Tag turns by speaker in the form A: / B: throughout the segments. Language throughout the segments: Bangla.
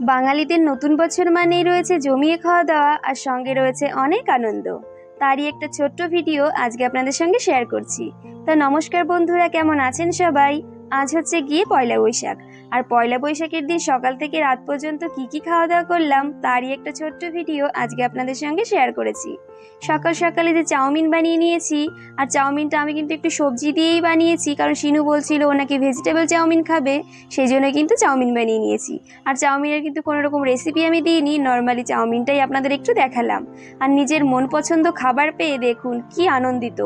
A: বাঙালিদের নতুন বছর মানেই রয়েছে জমিয়ে খাওয়া দাওয়া, আর সঙ্গে রয়েছে অনেক আনন্দ। তারই একটা ছোট্ট ভিডিও আজকে আপনাদের সঙ্গে শেয়ার করছি। তা নমস্কার বন্ধুরা, কেমন আছেন সবাই? আজ হচ্ছে গিয়ে পয়লা বৈশাখ। আর পয়লা বৈশাখের দিন সকাল থেকে রাত পর্যন্ত কি কি খাওয়া দাওয়া করলাম, তারই একটা ছোট্ট ভিডিও আজকে আপনাদের সঙ্গে শেয়ার করেছি। সকাল সকালে যে চাউমিন বানিয়ে নিয়েছি, আর চাউমিনটা আমি কিন্তু একটু সবজি দিয়েই বানিয়েছি, কারণ শিনু বলছিল ওনাকে ভেজিটেবল চাউমিন খাবে, সেই জন্য কিন্তু চাউমিন বানিয়ে নিয়েছি। আর চাউমিনের কিন্তু কোনো রকম রেসিপি আমি দিইনি নর্মালি চাউমিনটাই আপনাদের একটু দেখালাম। আর নিজের মন পছন্দ খাবার পেয়ে দেখুন, কি আনন্দিত।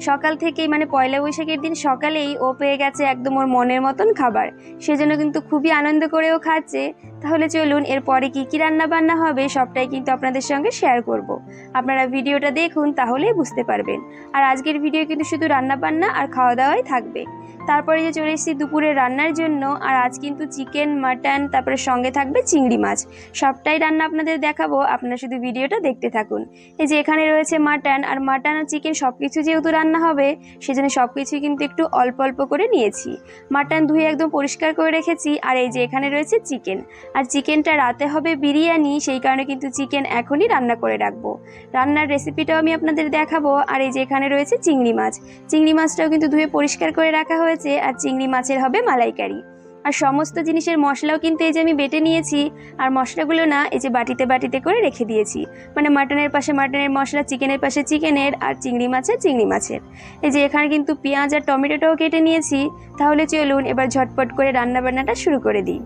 A: সকাল থেকেই মানে পয়লা বৈশাখের দিন সকালেই ও পেয়ে গেছে একদম ওর মনের মতন খাবার। সেজন্য কিন্তু খুবই আনন্দ করেও খাচ্ছে। তাহলে চলুন, এরপরে কী কী রান্না বান্না হবে সবটাই কিন্তু আপনাদের সঙ্গে শেয়ার করব। আপনারা ভিডিওটা দেখুন, তাহলেই বুঝতে পারবেন। আর আজকের ভিডিও কিন্তু শুধু রান্না বান্না আর খাওয়া দাওয়াই থাকবে। তারপরে যে চলে এসেছি দুপুরে রান্নার জন্য, আর আজ কিন্তু চিকেন মাটন তারপরে সঙ্গে থাকবে চিংড়ি মাছ। সবটাই রান্না আপনাদের দেখাবো, আপনারা শুধু ভিডিওটা দেখতে থাকুন। এই যে এখানে রয়েছে মাটন আর মাটন আর চিকেন সব কিছু যেহেতু রান্না হবে, সেজন্য সব কিছুই কিন্তু একটু অল্প অল্প করে নিয়েছি। মাটন ধুয়ে একদম পরিষ্কার করে রেখেছি, আর এই যে এখানে রয়েছে চিকেন আর চিকেনটা রাতে হবে বিরিয়ানি, সেই কারণে কিন্তু চিকেন এখনই রান্না করে রাখব। রান্নার রেসিপিটাও আমি আপনাদের দেখাবো। আর এই যে এখানে রয়েছে চিংড়ি মাছ। চিংড়ি মাছটাও কিন্তু ধুয়ে পরিষ্কার করে রাখা হয়েছে। আর চিংড়ি মাছের হবে মালাইকারি। আর সমস্ত জিনিসের মশলাও কিন্তু এই যে আমি বেটে নিয়েছি। আর মশলাগুলো না এই যে বাটিতে বাটিতে করে রেখে দিয়েছি। মানে মাটনের পাশে মাটনের মশলা, চিকেনের পাশে চিকেনের, আর চিংড়ি মাছের চিংড়ি মাছের। এই যে এখানে কিন্তু পেঁয়াজ আর টমেটোটাও কেটে নিয়েছি। তাহলে চলুন এবার ঝটপট করে রান্না বান্নাটা শুরু করে দিই।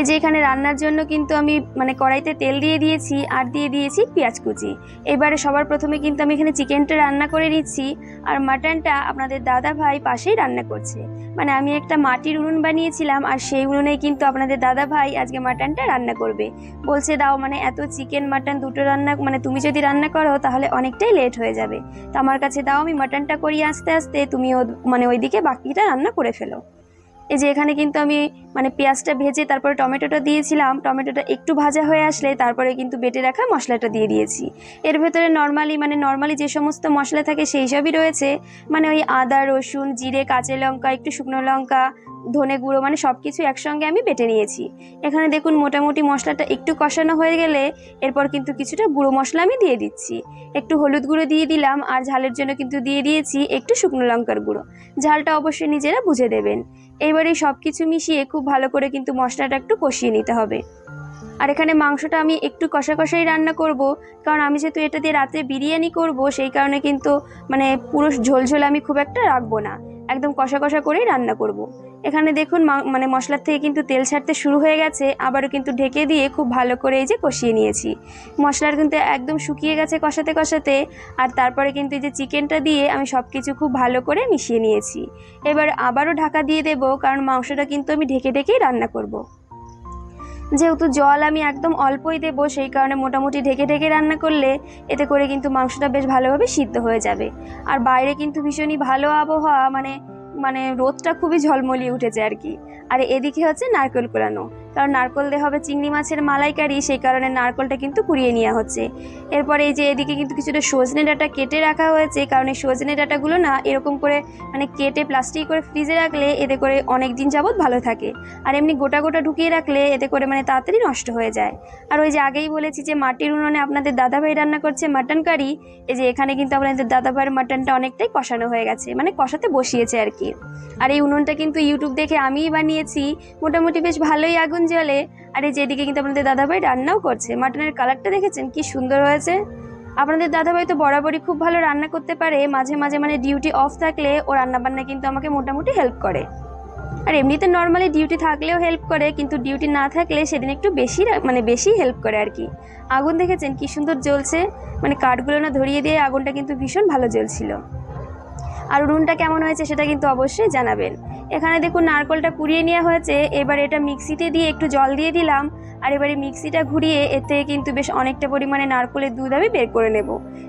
A: এই যে এখানে রান্নার জন্য কিন্তু আমি মানে কড়াইতে তেল দিয়ে দিয়েছি আর দিয়ে দিয়েছি পেঁয়াজ কুচি। এবারে সবার প্রথমে কিন্তু আমি এখানে চিকেনটা রান্না করে নিচ্ছি আর মাটনটা আপনাদের দাদা ভাই পাশেই রান্না করছে। মানে আমি একটা মাটির উনুন বানিয়েছিলাম আর সেই উনুনেই কিন্তু আপনাদের দাদা ভাই আজকে মাটনটা রান্না করবে। বলছে, দাও মানে এত চিকেন মাটন দুটো রান্না মানে তুমি যদি রান্না করো তাহলে অনেকটাই লেট হয়ে যাবে। তো আমার কাছে দাও, আমি মাটনটা করি আস্তে আস্তে তুমি মানে ওইদিকে বাকিটা রান্না করে ফেলো। এই যে এখানে কিন্তু আমি মানে পেঁয়াজটা ভেজে তারপরে টমেটোটা দিয়েছিলাম, টমেটোটা একটু ভাজা হয়ে আসলে তারপরে কিন্তু বেটে রাখা মশলাটা দিয়ে দিয়েছি। এর ভেতরে নর্মালি মানে নর্মালি যে সমস্ত মশলা থাকে সেই সবই রয়েছে। মানে ওই আদা, রসুন, জিরে, কাঁচা লঙ্কা, একটু শুকনো লঙ্কা, ধনে গুঁড়ো মানে সব কিছু একসঙ্গে আমি বেটে নিয়েছি। এখানে দেখুন মোটামুটি মশলাটা একটু কষানো হয়ে গেলে এরপর কিন্তু কিছুটা গুঁড়ো মশলা আমি দিয়ে দিচ্ছি। একটু হলুদ গুঁড়ো দিয়ে দিলাম আর ঝালের জন্য কিন্তু দিয়ে দিয়েছি একটু শুকনো লঙ্কার গুঁড়ো। ঝালটা অবশ্যই নিজেরা বুঝে দেবেন। এইবারে সব কিছু মিশিয়ে খুব ভালো করে কিন্তু মশলাটা একটু কষিয়ে নিতে হবে আর এখানে মাংসটা আমি একটু কষা কষাই রান্না করব, কারণ আমি যেহেতু এটা দিয়ে রাতে বিরিয়ানি করব, সেই কারণে কিন্তু মানে পুরো ঝোল ঝোল আমি খুব একটা রাখব না একদম কষা কষা করেই রান্না করব। এখানে দেখুন মানে মশলার থেকে কিন্তু তেল ছাড়তে শুরু হয়ে গেছে, আবারও কিন্তু ঢেকে দিয়ে খুব ভালো করে এই যে কষিয়ে নিয়েছি। মশলার কিন্তু একদম শুকিয়ে গেছে কষাতে কষাতে, আর তারপরে কিন্তু এই যে চিকেনটা দিয়ে আমি সব কিছু খুব ভালো করে মিশিয়ে নিয়েছি। এবার আবারও ঢাকা দিয়ে দেবো, কারণ মাংসটা কিন্তু আমি ঢেকে ঢেকেই রান্না করব। যেহেতু জল আমি একদম অল্পই দেবো, সেই কারণে মোটামুটি ঢেকে ঢেকে রান্না করলে এতে করে কিন্তু মাংসটা বেশ ভালোভাবে সিদ্ধ হয়ে যাবে। আর বাইরে কিন্তু ভীষণই ভালো আবহাওয়া মানে মানে রোদটা খুবই ঝলমলিয়ে উঠেছে আর কি। আর এদিকে হচ্ছে নারকেল কোলানো কারণ নারকল দিয়ে হবে চিংড়ি মাছের মালাইকারি, সেই কারণে নারকেলটা কিন্তু কুড়িয়ে নেওয়া হচ্ছে। এরপরে এই যে এদিকে কিন্তু কিছুটা সজনে ডাটা কেটে রাখা হয়েছে, কারণ এই সজনে ডাটাগুলো না এরকম করে মানে কেটে প্লাস্টিক করে ফ্রিজে রাখলে এতে করে অনেক দিন যাবৎ ভালো থাকে। আর এমনি গোটা গোটা ঢুকিয়ে রাখলে এতে করে মানে তাড়াতাড়ি নষ্ট হয়ে যায়। আর ওই যে আগেই বলেছি যে মাটির উনুনে আপনাদের দাদাভাই রান্না করছে মাটন কারি, এই যে এখানে কিন্তু আপনাদের দাদাভাইয়ের মাটনটা অনেকটাই কষানো হয়ে গেছে মানে কষাতে বসিয়েছে আর কি। আর এই উনুনটা কিন্তু ইউটিউব দেখে আমিই বানিয়েছি, মোটামুটি বেশ ভালোই আগুন জ্বলে আর এই যেদিকে কিন্তু আপনাদের দাদাভাই রান্নাও করছে, মাটনের কালারটা দেখেছেন? কি সুন্দর হয়েছে। আপনাদের দাদাভাই তো বরাবরই খুব ভালো রান্না করতে পারে, মাঝে মাঝে মানে ডিউটি অফ থাকলে ও রান্নাবান্না কিন্তু আমাকে মোটামুটি হেল্প করে। আর এমনিতে নর্মালি ডিউটি থাকলেও হেল্প করে, কিন্তু ডিউটি না থাকলে সেদিন একটু বেশি মানে বেশি হেল্প করে আর কি। আগুন দেখেছেন? কি সুন্দর জ্বলছে। মানে কাঠগুলো না ধরিয়ে দিয়ে আগুনটা কিন্তু ভীষণ ভালো জ্বলছিল। আর উনুনটা কেমন হয়েছে সেটা কিন্তু অবশ্যই জানাবেন। এখানে দেখুন, নারকলটা কুড়িয়ে নেওয়া হয়েছে। এবার এটা মিক্সিতে দিয়ে একটু জল দিয়ে দিলাম। আর এবারে মিক্সিটা ঘুরিয়ে এতে কিন্তু বেশ অনেকটা পরিমাণে নারকলের দুধ আমি বের করে নেব।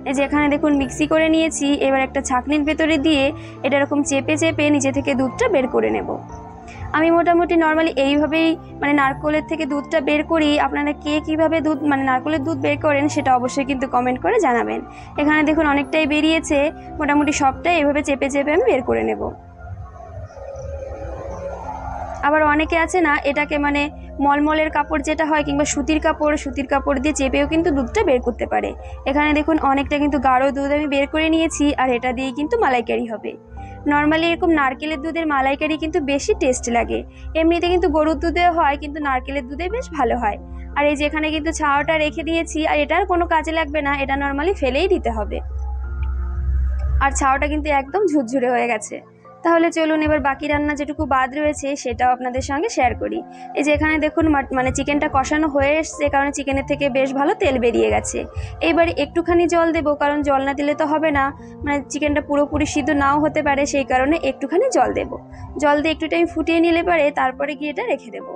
A: এই যে এখানে দেখুন, মিক্সি করে নিয়েছি। এবার একটা ছাঁকনির ভেতরে দিয়ে এটা এরকম চেপে চেপে নিজে থেকে দুধটা বের করে নেব। আমি মোটামুটি নর্মালি এইভাবেই মানে নারকলের থেকে দুধটা বের করি। আপনারা কে কীভাবে দুধ মানে নারকলের দুধ বের করেন সেটা অবশ্যই কিন্তু কমেন্ট করে জানাবেন। এখানে দেখুন অনেকটাই বেরিয়েছে, মোটামুটি সবটাই এভাবে চেপে চেপে আমি বের করে নেব। আবার অনেকে আছে না, এটাকে মানে মলমলের কাপড় যেটা হয় কিংবা সুতির কাপড় সুতির কাপড় দিয়ে চেপেও কিন্তু দুধটা বের করতে পারে। এখানে দেখুন অনেকটা কিন্তু গাঢ় দুধ আমি বের করে নিয়েছি, আর এটা দিয়েই কিন্তু মালাইকারি হবে। নর্মালি এরকম নারকেলের দুধের মালাইকারি কিন্তু বেশি টেস্ট লাগে। এমনিতে কিন্তু গরুর দুধে হয়, কিন্তু নারকেলের দুধে বেশ ভালো হয়। আর এই যেখানে কিন্তু ছাওয়াটা রেখে দিয়েছি, আর এটার কোনো কাজে লাগবে না, এটা নর্মালি ফেলেই দিতে হবে। আর ছাওয়াটা কিন্তু একদম ঝুরঝুরে হয়ে গেছে। তাহলে চলুন এবার বাকি রান্না যেটুকু বাদ রয়েছে সেটাও আপনাদের সঙ্গে শেয়ার করি। এই যে এখানে দেখুন মানে চিকেনটা কষানো হয়ে এসছে কারণ চিকেনের থেকে বেশ ভালো তেল বেরিয়ে গেছে। এইবার একটুখানি জল দেবো, কারণ জল না দিলে তো হবে না। মানে চিকেনটা পুরোপুরি সিদ্ধ নাও হতে পারে, সেই কারণে একটুখানি জল দেবো। জল দিয়ে একটু টাইম ফুটিয়ে নিলে পারে তারপরে গিয়ে এটা রেখে দেবো।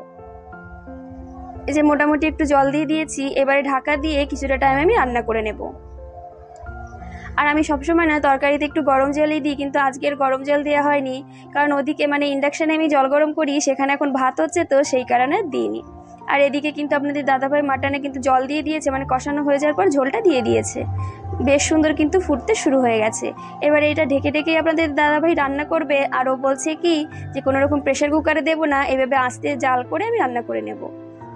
A: এই যে মোটামুটি একটু জল দিয়ে দিয়েছি, এবারে ঢাকা দিয়ে কিছুটা টাইম আমি রান্না করে নেব। আর আমি সবসময় না তরকারিতে একটু গরম জলই দিই, কিন্তু আজকের গরম জল দেওয়া হয়নি। কারণ ওদিকে মানে ইন্ডাকশানে আমি জল গরম করি, সেখানে এখন ভাত হচ্ছে তো সেই কারণে দিইনি। আর এদিকে কিন্তু আপনাদের দাদাভাই মাটনে কিন্তু জল দিয়ে দিয়েছে মানে কষানো হয়ে যাওয়ার পর ঝোলটা দিয়ে দিয়েছে। বেশ সুন্দর কিন্তু ফুটতে শুরু হয়ে গেছে। এবারে এটা ঢেকে ঢেকেই আপনাদের দাদাভাই রান্না করবে, আর ও বলছে কি যে কোনো রকম প্রেশার কুকারে দেবো না, এভাবে আস্তে জাল করে আমি রান্না করে নেব।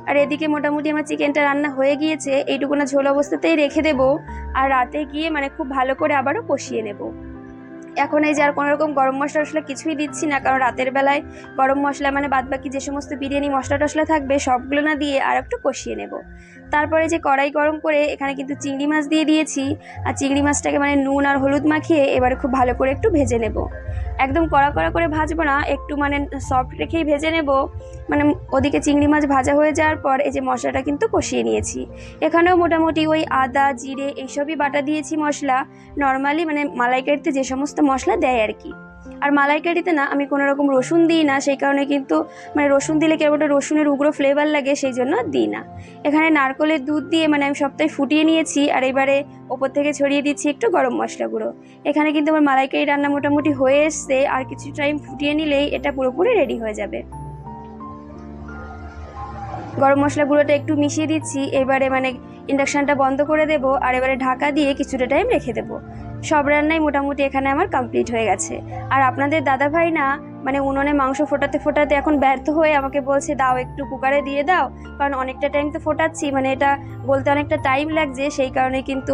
A: আর এদিকে মোটামুটি আমার চিকেনটা রান্না হয়ে গিয়েছে, এইটুকুনা ঝোল অবস্থাতেই রেখে দেবো। আর রাতে গিয়ে মানে খুব ভালো করে আবারও কষিয়ে নেব। এখন এই যে আর কোনো রকম গরম মশলা টশলা কিছুই দিচ্ছি না, কারণ রাতের বেলায় গরম মশলা মানে বাদবাকি যে সমস্ত বিরিয়ানি, মশলা টশলা থাকবে, সবগুলো না দিয়ে আর একটু কষিয়ে নেব। তারপরে যে কড়াই গরম করে এখানে কিন্তু চিংড়ি মাছ দিয়ে দিয়েছি। আর চিংড়ি মাছটাকে মানে নুন আর হলুদ মাখিয়ে এবারে খুব ভালো করে একটু ভেজে নেব। একদম কড়া কড়া করে ভাজবো না, একটু মানে সফট রেখেই ভেজে নেব। মানে ওদিকে চিংড়ি মাছ ভাজা হয়ে যাওয়ার পর এই যে মশলাটা কিন্তু কষিয়ে নিয়েছি। এখানেও মোটামুটি ওই আদা, জিরে এইসবই বাটা দিয়েছি মশলা। নর্মালি মানে মালাইকারিতে যে সমস্ত মশলা দেয় আর কি। আর মালাইকারিতে না, আমি কোনো রকম রসুন দিই না, সেই কারণে কিন্তু মানে রসুন দিলে কেমন একটা রসুনের উগ্র ফ্লেভার লাগে, সেই জন্য দিই না। এখানে নারকলের দুধ দিয়ে মানে আমি সপ্তাহে ফুটিয়ে নিয়েছি, আর এবারে ওপর থেকে ছড়িয়ে দিচ্ছি একটু গরম মশলা গুঁড়ো। এখানে কিন্তু আমার মালাইকারি রান্না মোটামুটি হয়ে এসছে, আর কিছু টাইম ফুটিয়ে নিলেই এটা পুরোপুরি রেডি হয়ে যাবে। গরম মশলা গুঁড়োটা একটু মিশিয়ে দিচ্ছি, এবারে মানে ইন্ডাকশানটা বন্ধ করে দেবো, আর এবারে ঢাকা দিয়ে কিছুটা টাইম রেখে দেবো। সব রান্নাই মোটামুটি এখানে আমার কমপ্লিট হয়ে গেছে। আর আপনাদের দাদা ভাই না মানে উনুনে মাংস ফোটাতে ফোটাতে এখন ব্যর্থ হয়ে আমাকে বলছে, দাও একটু কুকারে দিয়ে দাও। কারণ অনেকটা টাইম তো ফোটাচ্ছি মানে এটা বলতে অনেকটা টাইম লাগছে, সেই কারণে কিন্তু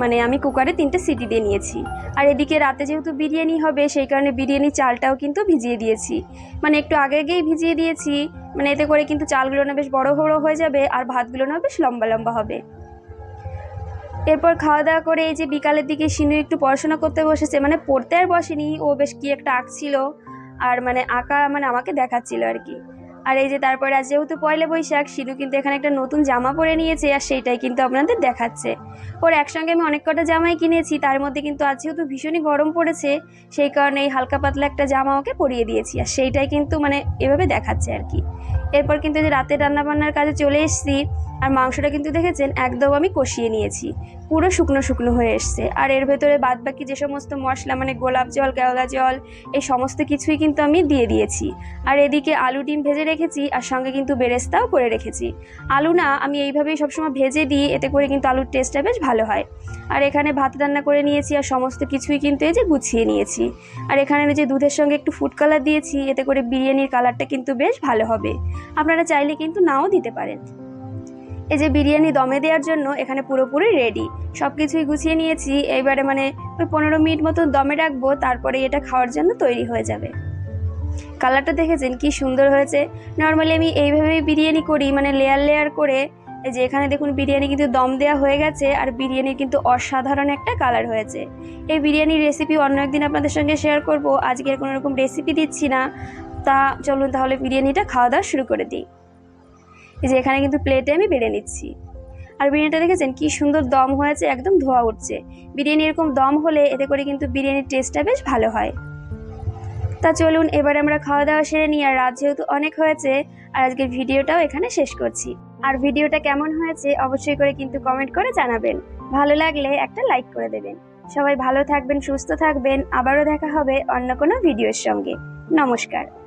A: মানে আমি কুকারে তিনটে সিটি দিয়ে নিয়েছি। আর এদিকে রাতে যেহেতু বিরিয়ানি হবে, সেই কারণে বিরিয়ানির চালটাও কিন্তু ভিজিয়ে দিয়েছি। মানে একটু আগে আগেই ভিজিয়ে দিয়েছি মানে এতে করে কিন্তু চালগুলো না বেশ বড় বড় হয়ে যাবে, আর ভাতগুলো না বেশ লম্বা লম্বা হবে। এরপর খাওয়া দাওয়া করে এই যে বিকালের দিকে সিনু একটু পড়াশোনা করতে বসেছে মানে পড়তে আর বসেনি, ও বেশ কি একটা আঁকছিল আর মানে আঁকা মানে আমাকে দেখাচ্ছিল আর কি। আর এই যে তারপরে আজ যেহেতু পয়লা বৈশাখ, সিনু কিন্তু এখানে একটা নতুন জামা পরে নিয়েছে আর সেইটাই কিন্তু আপনাদের দেখাচ্ছে। ওর একসঙ্গে আমি অনেক কটা জামাই কিনেছি, তার মধ্যে কিন্তু আজ যেহেতু ভীষণই গরম পড়েছে, সেই কারণে এই হালকা পাতলা একটা জামা ওকে পরিয়ে দিয়েছি আর সেইটাই কিন্তু মানে এভাবে দেখাচ্ছে আর কি। এরপর কিন্তু যে রাতের রান্নাবান্নার কাজে চলে এসেছি আর মাংসটা কিন্তু দেখেছেন একদম আমি কষিয়ে নিয়েছি। পুরো শুকনো শুকনো হয়ে এসছে। আর এর ভেতরে বাদবাকি যে সমস্ত মশলা মানে গোলাপ জল কেওলা জল, এই সমস্ত কিছুই কিন্তু আমি দিয়ে দিয়েছি। আর এদিকে আলু ডিম ভেজে রেখেছি আর সঙ্গে কিন্তু বেরেস্তাও করে রেখেছি। আলু না আমি এইভাবেই সবসময় ভেজে দিই, এতে করে কিন্তু আলুর টেস্টটা বেশ ভালো হয়। আর এখানে ভাত রান্না করে নিয়েছি আর সমস্ত কিছুই কিন্তু এই যে গুছিয়ে নিয়েছি। আর এখানে যে দুধের সঙ্গে একটু ফুড কালার দিয়েছি, এতে করে বিরিয়ানির কালারটা কিন্তু বেশ ভালো হবে। আপনারা চাইলে কিন্তু নাও দিতে পারেন। এই যে বিরিয়ানি দমে দেওয়ার জন্য এখানে পুরোপুরি রেডি সব কিছুই গুছিয়ে নিয়েছি, এইবারে মানে ওই পনেরো মিনিট মতো দমে রাখব, তারপরে এটা খাওয়ার জন্য তৈরি হয়ে যাবে। কালারটা দেখেছেন কি সুন্দর হয়েছে। নর্মালি আমি এইভাবেই বিরিয়ানি করি মানে লেয়ার লেয়ার করে। এই যে এখানে দেখুন বিরিয়ানি কিন্তু দম দেওয়া হয়ে গেছে, আর বিরিয়ানির কিন্তু অসাধারণ একটা কালার হয়েছে। এই বিরিয়ানির রেসিপি অন্য একদিন আপনাদের সঙ্গে শেয়ার করব, আজকের কোনো রকম রেসিপি দিচ্ছি না। তা চলুন তাহলে বিরিয়ানিটা খাওয়া দাওয়া শুরু করে দিই। এই যে এখানে কিন্তু প্লেটে আমি বেড়ে নিচ্ছি। আর বিরিয়ানিটা দেখেছেন? কি সুন্দর দম হয়েছে, একদম ধোয়া উঠছে। বিরিয়ানি এরকম দম হলে এতে করে কিন্তু বিরিয়ানির টেস্টটা বেশ ভালো হয়। তা চলুন, এবার আমরা খাওয়া দাওয়া সেরে নিই। আর রাত যেহেতু অনেক হয়েছে, আর আজকের ভিডিওটাও এখানে শেষ করছি। আর ভিডিওটা কেমন হয়েছে অবশ্যই করে কিন্তু কমেন্ট করে জানাবেন। ভালো লাগলে একটা লাইক করে দেবেন। সবাই ভালো থাকবেন, সুস্থ থাকবেন। আবারও দেখা হবে অন্য কোনো ভিডিওর সঙ্গে। নমস্কার।